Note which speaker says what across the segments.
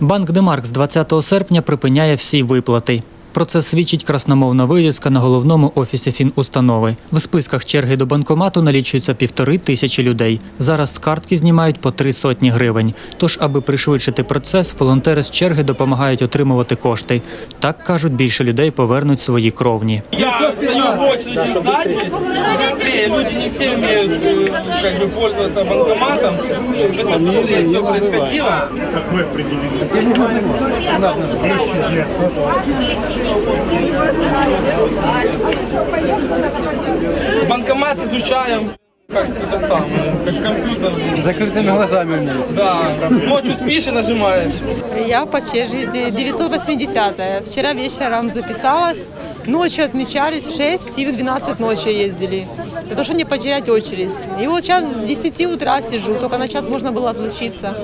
Speaker 1: Банк Демарк з 20 серпня припиняє всі виплати. Про це свідчить красномовна вивіска на головному офісі фінустанови. В списках черги до банкомату налічується півтори тисячі людей. Зараз з картки знімають по три сотні гривень. Тож, аби пришвидшити процес, волонтери з черги допомагають отримувати кошти. Так кажуть, більше людей повернуть свої кровні.
Speaker 2: Я стою в очереди сзади, чтобы быстрее. Люди не все умеют э, как бы пользоваться банкоматом, чтобы это быстрее все происходило. Банкомат изучаем как этот самый, как компьютер.
Speaker 3: закрытыми глазами умеют.
Speaker 2: Да, ночью спишь и нажимаешь.
Speaker 4: Я по череди 980-я. Вчера вечером записалась, ночью отмечались в 6 и в 12 ночи ездили. Для того, чтобы не потерять очередь. И вот сейчас с 10 утра сижу, только на час можно было отлучиться.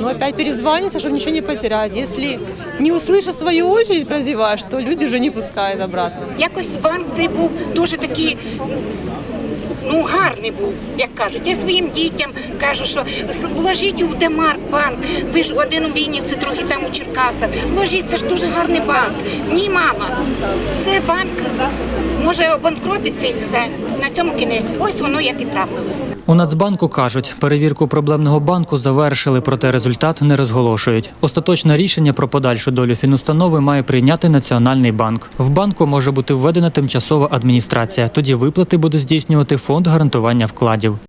Speaker 4: Но опять перезвониться, чтобы ничего не потерять. Если не услышав свою очередь прозеваешь, то люди уже не пускают обратно.
Speaker 5: Якось банк цей був дуже такий. Ну, гарний був, як кажуть. Я своїм дітям кажу, що вложіть у Демарк банк. Ви ж один у Вінниці, другий там у Черкасах. Вложіть, це ж дуже гарний банк. Ні, мама. Це банк може обанкротиться і все. На цьому кінець. Ось воно як і трапилось.
Speaker 1: У Нацбанку кажуть, перевірку проблемного банку завершили, проте результат не розголошують. Остаточне рішення про подальшу долю фінустанови має прийняти Національний банк. В банку може бути введена тимчасова адміністрація. Тоді виплати буде здійснювати фонд гарантування вкладів.